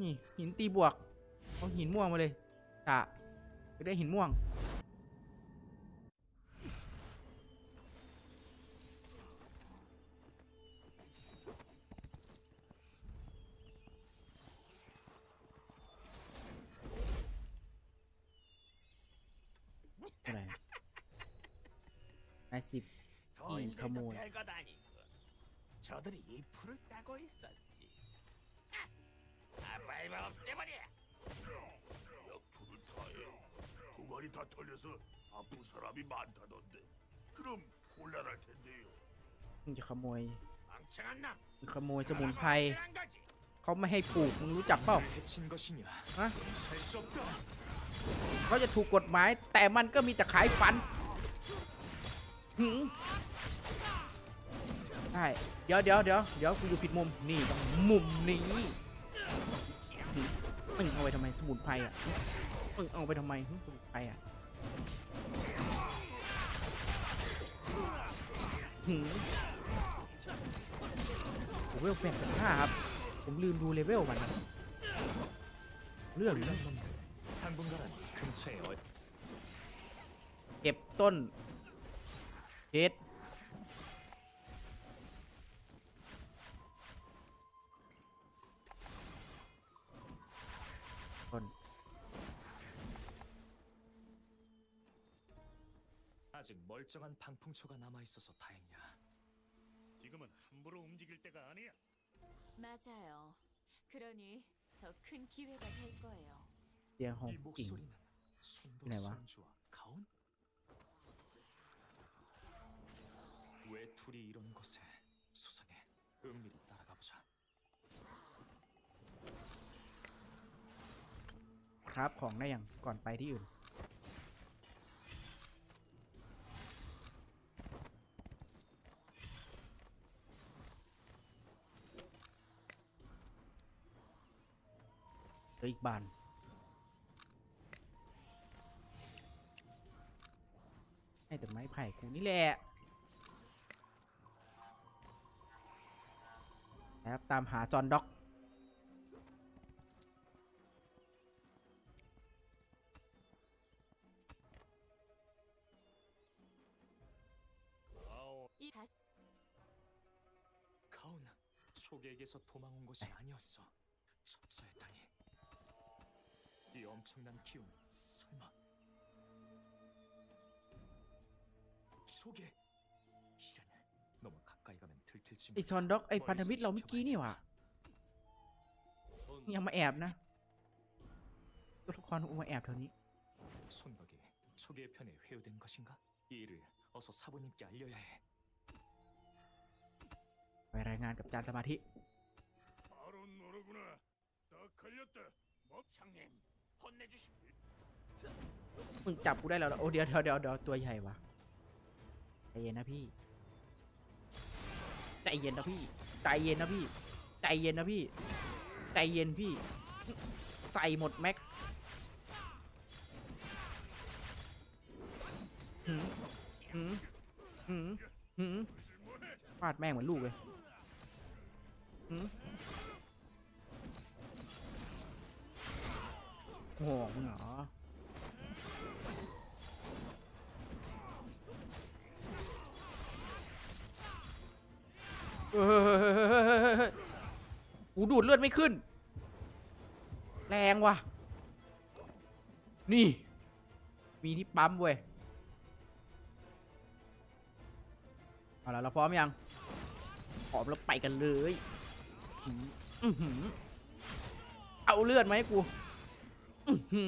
นี่หินตีบวก เอาหินม่วงมาเลยจะไปได้หินม่วง อะไรแปดสิบอีกขโมย 저들이 이 풀을 따고 있었지. 아, 빨리 없애버려. 약초를 타해. 두 마리 다 털려서 아픈 사람이 많다던데. 그럼 곤란할 텐데요. มึงจะขโมย 멍청한 놈. มึงขโมยสมุนไพร 확실한 거지. เขาไม่ให้ปลูก มึงรู้จักเปล่า 해친 것이냐? 아? 살 수 없다. เขาจะถูกกฎหมาย แต่มันก็มีแต่ขายฟันหืม ใช่เดี๋ยวเดี๋ยวเดี๋ยวเดี๋ยวกูอยู่ผิดมุมนี่ต้งมุมนี้มึงเอาไปทำไมสมุนไพรอะมึงเอาไปทำไมสมุนไพรอะหืมเวลแปดสิบห้าครับ ผมลืมดูเลเวลมันนะเลื่องเก็บต้น 아직 멀쩡한 방풍초가 남아 있어서 다행이야. 지금은 함부로 움직일 때가 아니야. 맞아요. 그러니 더 큰 기회가 될 거예요. เสียงของ 이 กิ่ง 목소리는 손도 네, 와. 손주와 가온? 왜 둘이 이런 곳에 수상해? 은밀히 따라가 보자. ครับของได้ยังก่อนไปที่อื่น ออีกบาน ให้แต่ไม้ไผ่กูนี่แหละนะครับตามหาจอห์นด็อก 아오, 이 다, 가온, 초계에게서 도망온 것이 아니었어. 첩사했다니. 이 엄청난 기운, 설마 초계? 이란 너무 가까이 가면 들킬지 ไอซอนด็อกไอพันธมิตรเราเมื่อกี้นี่หว่า ยังมาแอบนะตัวละครอุมาแอบแถวนี้ 손각이 초계의 편에 회유된 것인가? 이 일을 어서 사부님께 알려야 해. ไปรายงานกับจานสมาธิ 바로 너로구나. 딱 걸렸다. 뭐 형님, 혼내주십시오. มึงจับกูได้แล้วหรอโอ้เดี๋ยวเดี๋ยวเดี๋ยวเดี๋ยวตัวใหญ่วะใจเย็นนะพี่ใจเย็นนะพี่ใจเย็นนะพี่ใจเย็นนะพี่ใจเย็นพี่ ใส่หมดแม็กหืมหืมหืมหืมฟาดแม่งเหมือนลูกเลยหืม โหมึงเหรอเฮ้ยกูดูดเลือดไม่ขึ้น แรงว่ะ นี่ มีที่ปั๊มเว้ย เอาละเราพร้อมยัง พร้อมแล้วไปกันเลย เอาเลือดไหมกู อื้อหื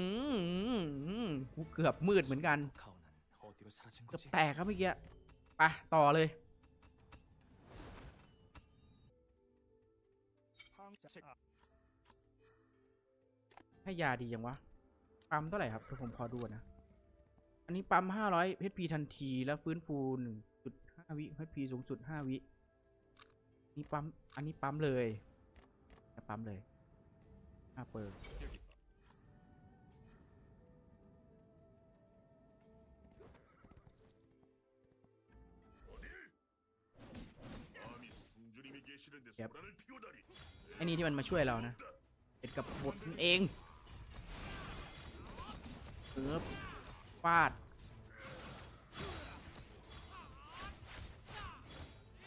อกูเกือบมืดเหมือนกัน 가온은 어디로 사라진 เกือบ 거지? แตกครับเมื่อกี้ ไป ต่อเลย ให้ยาดียังวะ ปั๊มเท่าไหร่ครับเดี๋ยวผมขอดูก่อนนะ อันนี้ปั๊มห้าร้อยเพชรพีทันที แล้วฟื้นฟูหนึ่งจุดห้าวิเพชรพีสูงสุดห้าวิ นี่ปั๊ม อันนี้ปั๊มเลยจะปั๊มเลยห้าเปิด 감히 승주님이 계신 치는데 얍. 소란을 피우다니. ไอ้นี่ที่มันมาช่วยเรานะ เป็นกับบทนั่นเองเออฟาด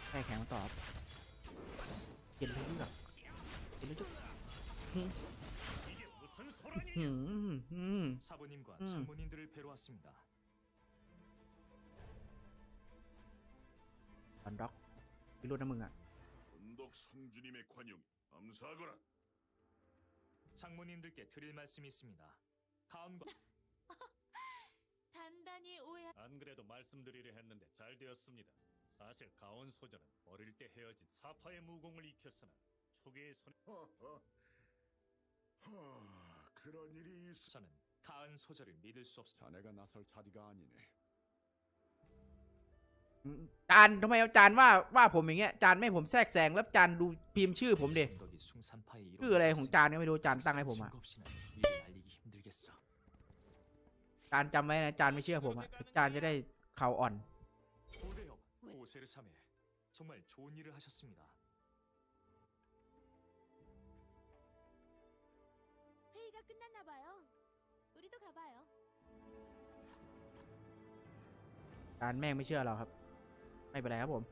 แค่แข็งมาตอบเย็นเลยเลือกเย็นเลยจุ๊บ 이게 무슨 소란이냐? หืมหืม 사부님과 음. 장모님들을 뵈러 왔습니다. ตอนด็อกพิรุธนะมึงอ่ะ 전덕 성주님의 관용 감사하거라. 장모님들께 드릴 말씀이 있습니다. 가운과 단단히 오해. 안 그래도 말씀드리려 했는데 잘 되었습니다. 사실 가온 소저는 어릴 때 헤어진 사파의 무공을 익혔으나 초기의 손 허허. 하, 그런 일이 있어. 저는 가은 소절을 믿을 수 없습니다. 자네가 나설 자리가 아니네. จานทำไมอาจารย์ว่าว่าผมอย่างเงี้ยจานไม่ผมแทรกแซงแล้วจานดูพิมพ์ชื่อผมเด็ชื่ออะไรของจานก็ไม่รู้จานตั้งให้ผมอะจานจำไว้นะจานไม่เชื่อผมอะจานจะได้เข่าอ่อนจานแม่งไม่เชื่อเราครับ ไม่เป็นไรครับผม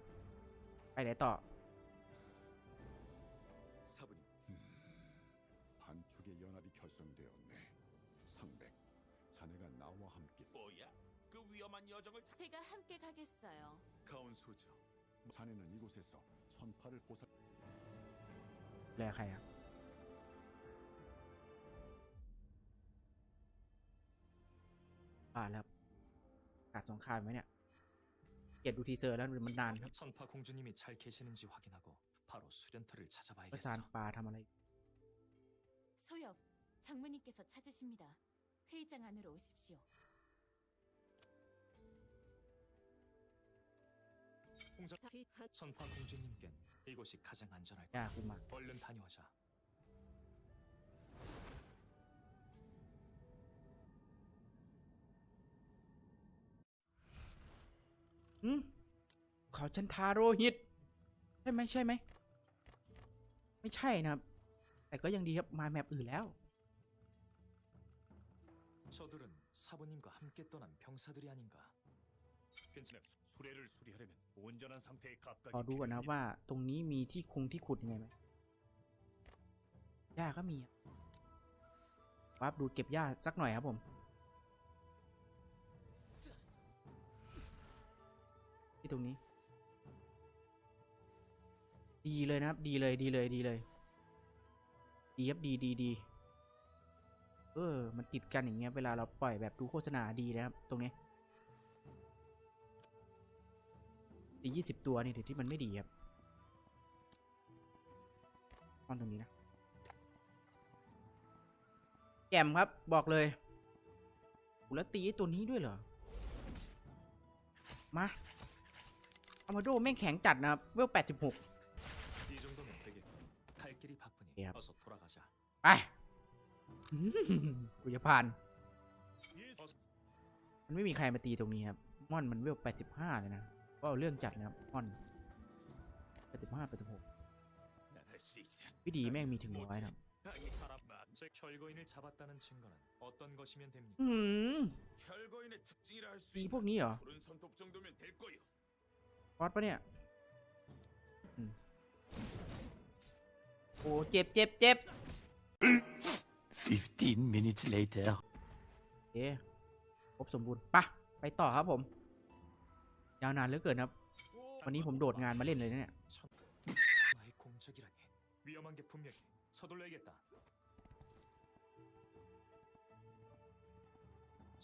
ไปไหนต่อ 사부님 반축의 연합이 결성되었네. 상백, 자네가 나와 함께 뭐야? 그 위험한 여정을 제가 함께 가겠어요. 가온 소저. 자네는 이곳에서 천파를 보살. แลใครอ่ะผ่านแล้วครับขาดสงครามไหมเนี่ย เกลียดดูทีเซอร์แล้วมันนานครับ 천파 공주님이 잘 계시는지 확인하고 바로 수련터를 ประสาน 찾아봐야겠어. ปลาทำอะไร 소엽, 장모님께서 찾으십니다. 회의장 안으로 오십시오. 공자 천파 공주님께는 이곳이 가장 안전할 ยากกูมา 얼른 다녀오자. อืมขอชันทาโรหิต ใช่ไหมใช่ไหม ไม่ใช่นะครับ แต่ก็ยังดีครับ มาแมปอื่นแล้ว 저들은 사부님과 함께 떠난 병사들이 아닌가. 괜찮아. 수레를 수리하려면 온전한 상태의 각각이 ขอดูก่อนนะครับ 필요합니다. ว่าตรงนี้มีที่คงที่ขุดยังไงไหมหญ้าก็มีอะปั๊บดูเก็บหญ้าสักหน่อยครับผม ที่ตรงนี้ ดีเลยนะครับ ดีเลยดีเลยดีเลยดีครับดีดีดีเออ มันติดกันอย่างเงี้ย เวลาเราปล่อยแบบดูโฆษณาดีนะครับ ตรงนี้ดียี่สิบตัวนี่ถือที่มันไม่ดีครับตอนตรงนี้นะ แกมครับ บอกเลยแล้วตีไอ้ตัวนี้ด้วยเหรอ มา อามาดูแม่งแข็งจัดนะครับ เวล 86เนี่ยครับไปกูจะผ่าน มันไม่มีใครมาตีตรงนี้ครับ ม่อนมันเวล 85 เลยนะ ก็เรื่องจัดนะครับ ม่อน 85 86 วิธีแม่งมีถึงร้อยนะอืบตีพวกนี้เหรอ 푸른 손톱 정도면 될 거요. ฟอสปะเนี่ยอืมโอ้เจ็บเจ็บเจ็บ 15 minutes later. โอเคครบสมบูรณ์ปะไปต่อครับผม ยาวนานเหลือเกินครับ วันนี้ผมโดดงานมาเล่นเลยนะเนี่ย 나의 공적이라니 위험한 게 분명해. 서둘러야겠다.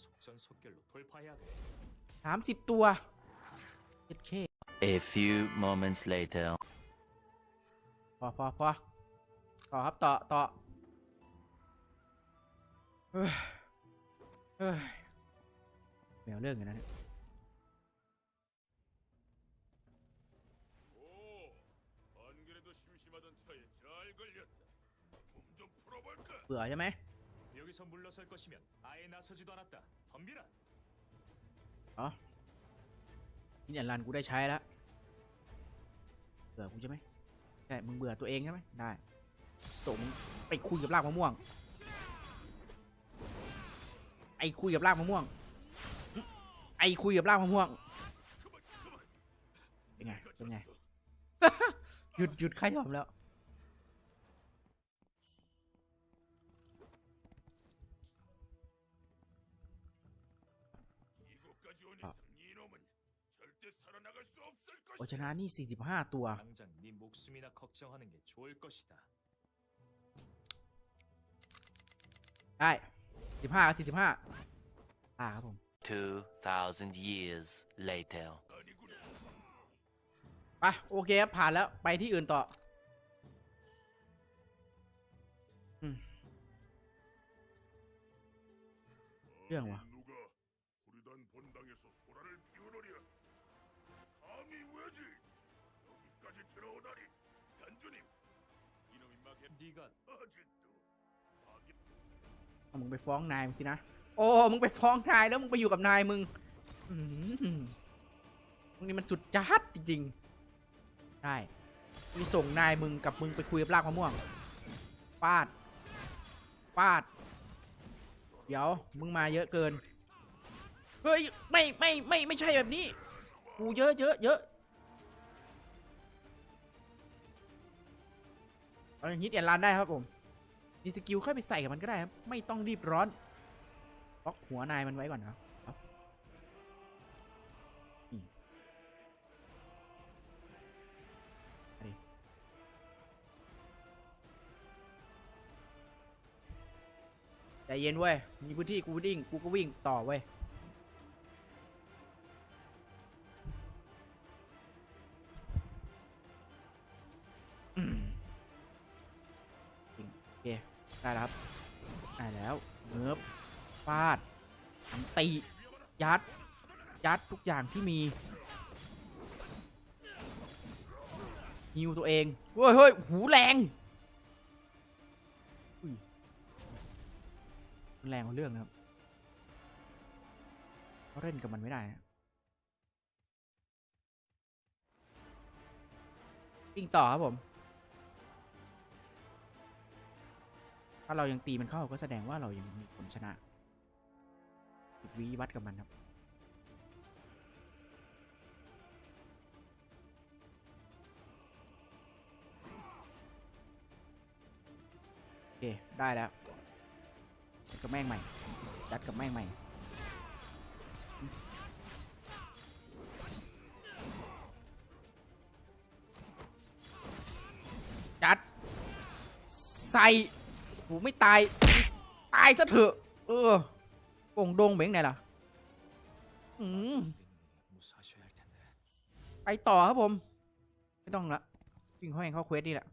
속전속결로 돌파해야 돼. สามสิบตัวเจ็ดเค A few moments later. พอพอพอต่อครับต่อต่อเฮ้ยเฮ้ยแมวเรื่องกันนะเนี่ย 오, 안 그래도 심심하던 차에 잘 걸렸다. 몸 좀 풀어볼까? เบื่อใช่ไหม 여기서 물러설 것이면 아예 나서지도 않았다. 덤비라. นี่เนี่ยรันกูได้ใช้แล้วเ บื่อกูใช่ไหมใช่มึงเบื่อตัวเองใช่ไหมได้สมไปคุยกับรากมะม่วง ไอ้คุยกับรากมะม่วง ไอ้คุยกับรากมะม่วง เป็นไง เป็นไง หยุดหยุดขยอมแล้ว이곳 까지 온 이상 이놈은 절대 살아나갈 수 없을 โอ 것이다. ชนะนี่ 45 ตัว 당장 네 목숨이나 걱정하는 게 좋을 것이다. ได้ 15กับ45อ่าครับผม 2,000 years later. 아니구나. ไป โอเคครับ ผ่านแล้ว ไปที่อื่นต่อ รื่อง와. 누가 후리단 본당에서 소란을 피우느 랴? 감히 왜지? 여기까지 들어오다니 단주님 이놈이 막에 네가 아직도 악이 เอามึงไปฟ้องนายมึงสินะ โอ้ มึงไปฟ้องนายแล้วมึงไปอยู่กับนายมึง อืมมึงนี่มันสุดจัดจริงๆ ได้มีส่งนายมึงกับมึงไปคุยกับลากมะม่วงฟาดฟาด เดี๋ยว มึงมาเยอะเกิน เฮ้ย ไม่ไม่ไม่ไม่ใช่แบบนี้ กูเยอะเยอะเยอะเอาอย่างนี้เดียนรันได้ครับผม มีสกิลค่อยไปใส่กับมันก็ได้ครับ ไม่ต้องรีบร้อนล็อกหัวนายมันไว้ก่อนนะครับใจเย็นเว้ย มีพื้นที่กูวิ่ง กูก็วิ่งต่อเว้ย เค ได้แล้วครับได้แล้วเนิบฟาดอันตียัด ยัดทุกอย่างที่มีฮิวตัวเอง เฮ้ยเฮ้ยหูแรงแรงกว่าเรื่องนะครับเขาเล่นกับมันไม่ได้นะวิ่งต่อครับผมาเรายังตีมันเข้าก็แสดงว่าเรายังมีผลชนะวีวัดกับมันครับโอเค ได้แล้วจัดกับแม่งใหม่ จัดกับแม่งใหม่จัด ใส่ หูไม่ตาย ตายซะเถอะ เออกงดงเหม็งไหนล่ะ อืมไปต่อครับผม ไม่ต้องละวิ่งเข้าเองเข้าเควสนี่แหละ